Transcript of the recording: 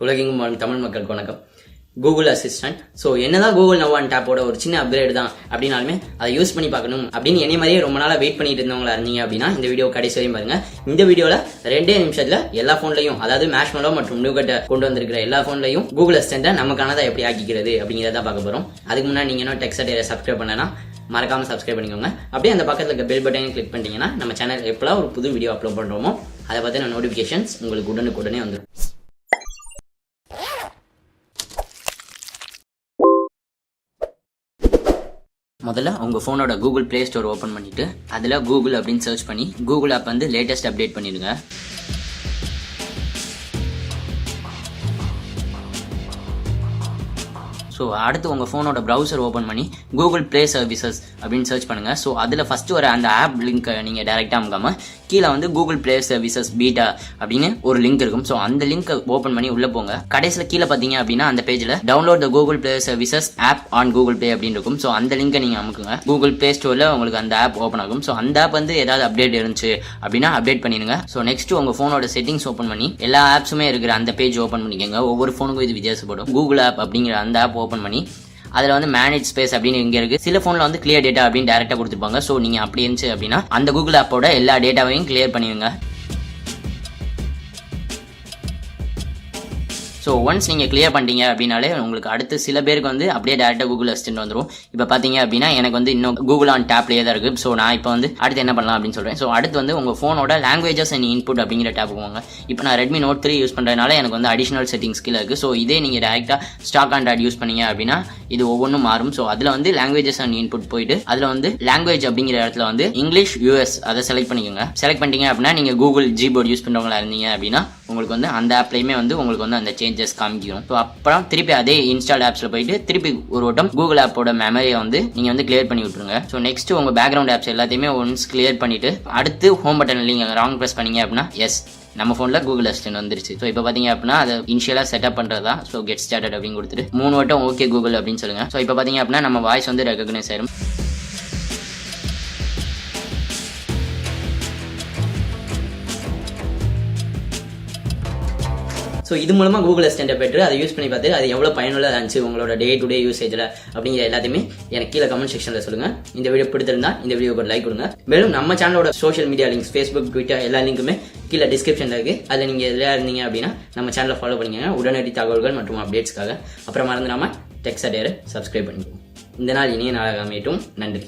உலகெங்கும் வாழும் தமிழ் மக்களுக்கு வணக்கம். கூகுள் அசிஸ்டன்ட் ஸோ என்னதான் கூகுள் நவான் டேப்போட ஒரு சின்ன அப்கிரேட் தான் அப்படின்னாலுமே அதை யூஸ் பண்ணி பார்க்கணும் அப்படின்னு என்னை மாதிரியே ரொம்ப நாளாக வெயிட் பண்ணிட்டு இருந்தவங்களா இருந்தீங்க அப்படின்னா இந்த வீடியோ கடைசி வரையும் பாருங்க. இந்த வீடியோவில் ரெண்டே நிமிஷத்தில் எல்லா ஃபோன்லையும் அதாவது மேஷ்மலோ மற்றும் நியூகட்டை கொண்டு வந்திருக்கிற எல்லா ஃபோன்லையும் கூகுள் அசிஸ்டன்ட்டை நமக்கானதை எப்படி ஆக்கிக்கிறது அப்படிங்கிறத பார்க்க போகிறோம் அதுக்கு முன்னாடி நீங்கள் இன்னும் டெக்ஸ்ட் சப்ஸ்கிரைப் பண்ணனா மறக்காம சப்ஸ்கிரைப் பண்ணிக்கோங்க. அப்படியே அந்த பக்கத்தில் இருக்க பெல் பட்டனை கிளிக் பண்ணிட்டீங்கன்னா நம்ம சேனல் எப்போலாம் ஒரு புது வீடியோ அப்லோட் பண்ணுறோமோ அதை பார்த்தீங்கன்னா நோட்டிஃபிகேஷன்ஸ் உங்களுக்கு உடனுக்குடனே வந்துடும் முதல்ல உங்கள் ஃபோனோட கூகுள் ப்ளே ஸ்டோர் ஓப்பன் பண்ணிவிட்டு அதில் கூகுள் அப்படின்னு சர்ச் பண்ணி கூகுள் ஆப் வந்து லேட்டஸ்ட் அப்டேட் பண்ணிடுங்க. ஸோ அடுத்து உங்கள் ஃபோனோட ப்ரௌசர் ஓப்பன் பண்ணி கூகுள் ப்ளே சர்வீசஸ் அப்படின்னு சர்ச் பண்ணுங்கள் ஸோ அதில் ஃபஸ்ட்டு வர அந்த ஆப் லிங்க்கை நீங்கள் டேரெக்டாக அமுக்காமல் கீழே வந்து கூகுள் பிளே சர்வீசஸ் பீட்டா அப்படின்னு ஒரு லிங்க் இருக்கும். ஸோ அந்த லிங்க்கை ஓப்பன் பண்ணி உள்ளே போங்க. கடைசியில் கீழே பார்த்தீங்க அப்படின்னா அந்த பேஜில் download the Google Play services app on Google Play அப்படின்னு இருக்கும். ஸோ அந்த லிங்கை நீங்கள் அமுக்குங்க. கூகுள் பிளே ஸ்டோரில் உங்களுக்கு அந்த ஆப் ஓப்பன் ஆகும். ஸோ அந்த ஆப் வந்து ஏதாவது அப்டேட் இருந்துச்சு அப்படின்னா அப்டேட் பண்ணிடுங்க. ஸோ நெக்ஸ்ட் உங்கள் ஃபோனோட செட்டிங்ஸ் ஓப்பன் பண்ணி எல்லா ஆப்ஸுமே இருக்கிற அந்த பேஜ் ஓப்பன் பண்ணிக்கோங்க. ஒவ்வொரு ஃபோனுக்கும் இது வித்தியாசப்படும். கூகுள் ஆப் அப்படிங்கிற அந்த ஆப் ஓப்பன் பண்ணி அதில் வந்து மேனேஜ் ஸ்பேஸ் அப்படின்னு இங்கே இருக்குது சில ஃபோனில் வந்து கிளியர் டேட்டா அப்படின்னு டேரெக்டாக கொடுத்துருப்பாங்க. ஸோ நீங்கள் அப்படி இருந்துச்சு அப்படின்னா அந்த கூகுள் ஆப்போட எல்லா டேட்டாவையும் கிளியர் பண்ணிடுங்க. ஸோ ஒன்ஸ் நீங்கள் கிளியர் பண்ணிட்டீங்க அப்படின்னாலே உங்களுக்கு அடுத்து சில பேருக்கு வந்து அப்படியே டேரெக்டாக கூகுள் அசிஸ்டன்ட் வந்துடும் இப்போ பார்த்தீங்க அப்படின்னா எனக்கு வந்து இன்னும் கூகுள் ஆன் டேப்லேயே தான் இருக்குது ஸோ நான் இப்போ வந்து அடுத்து என்ன பண்ணலாம் அப்படின்னு சொல்கிறேன் ஸோ அடுத்து வந்து உங்கள் ஃபோனோட லாங்குவேஜஸ் அண்ட் இன்புட் அப்படிங்கிற டேப் போவாங்க இப்போ நான் ரெட்மி நோட் த்ரீ யூஸ் பண்ணுறதுனால எனக்கு வந்து அடிஷனல் செட்டிங்ஸ் கீழே இருக்குது ஸோ இதே நீங்கள் டேரெக்டாக ஸ்டாக் ஆண்ட்ராய்ட் யூஸ் பண்ணீங்க அப்படின்னா இது ஒவ்வொன்றும் மாறும். ஸோ அதில் வந்து லாங்குவேஜஸ் அண்ட் இன்புட் போயிட்டு அதில் வந்து லாங்குவேஜ் அப்படிங்கிற இடத்துல வந்து இங்கிலீஷ் யூஎஸ் அதை செலக்ட் பண்ணிக்கோங்க. செலக்ட் பண்ணிட்டீங்க அப்படின்னா நீங்கள் கூகுள் ஜிபோர்ட் யூஸ் பண்ணுறவங்களா இருந்தீங்க அப்படின்னா உங்களுக்கு வந்து அந்த ஆப்லையுமே வந்து உங்களுக்கு வந்து அந்த சேஞ்சஸ் காமிக்கும். ஸோ அப்புறம் திருப்பி அதே இன்ஸ்டால் ஆப்ஸில் போயிட்டு திருப்பி ஒரு வட்டம் கூகுள் ஆப்போட மெமரியை வந்து நீங்கள் வந்து கிளியர் பண்ணி விட்ருங்க ஸோ நெக்ஸ்ட் உங்கள் பேக்ரவுண்ட் ஆப்ஸ் எல்லாத்தையுமே ஒன்ஸ் கிளியர் பண்ணிட்டு அடுத்து ஹோம் பட்டன் நீங்கள் ராங் ப்ரெஸ் பண்ணீங்க அப்படின்னா எஸ் நம்ம ஃபோனில் கூகுள் அசிஸ்டன்ட் வந்துருச்சு. ஸோ இப்போ பார்த்தீங்க அப்படின்னா அதை இனிஷியலாக செட்டப் பண்ணுறதா ஸோ கெட் ஸ்டார்டட் அப்படின்னு கொடுத்துட்டு மூணு வட்டம் ஓகே கூகுள் அப்படின்னு சொல்லுங்கள் ஸோ இப்போ பார்த்தீங்க அப்படின்னா நம்ம வாய்ஸ் வந்து ரெகக்னைஸ் ஆயிரும். ஸோ இது மூலமாக கூகுள் அசிஸ்டண்ட்டை பெற்று அதை யூஸ் பண்ணி பார்த்து அது எவ்வளோ பயனுள்ளதாக இருந்துச்சு உங்களோட டே டு டே யூசேஜில் அப்படிங்கிற எல்லாத்தையுமே எனக்கு கீழே கமெண்ட் செக்ஷனில் சொல்லுங்கள் இந்த வீடியோ பிடித்திருந்தா இந்த வீடியோக்கு ஒரு லைக் கொடுங்க. மேலும் நம்ம சேனலோட social media links Facebook Twitter எல்லா லிங்க்குமே கீழே டிஸ்கிரிப்ஷனில் இருக்குது அதில் நீங்கள் எதில் இருந்தீங்க அப்படின்னா நம்ம சேனலை ஃபாலோ பண்ணிக்கோங்க. உடனடி தகவல்கள் மற்றும் அப்டேட்ஸ்க்காக அப்புறம் மறந்துடாமல் டெக்ஸ்ட் அடையரை சப்ஸ்கிரைப் பண்ணிக்கோங்க. இந்த நாள் இனிய நாளாக அமையட்டும். நன்றி.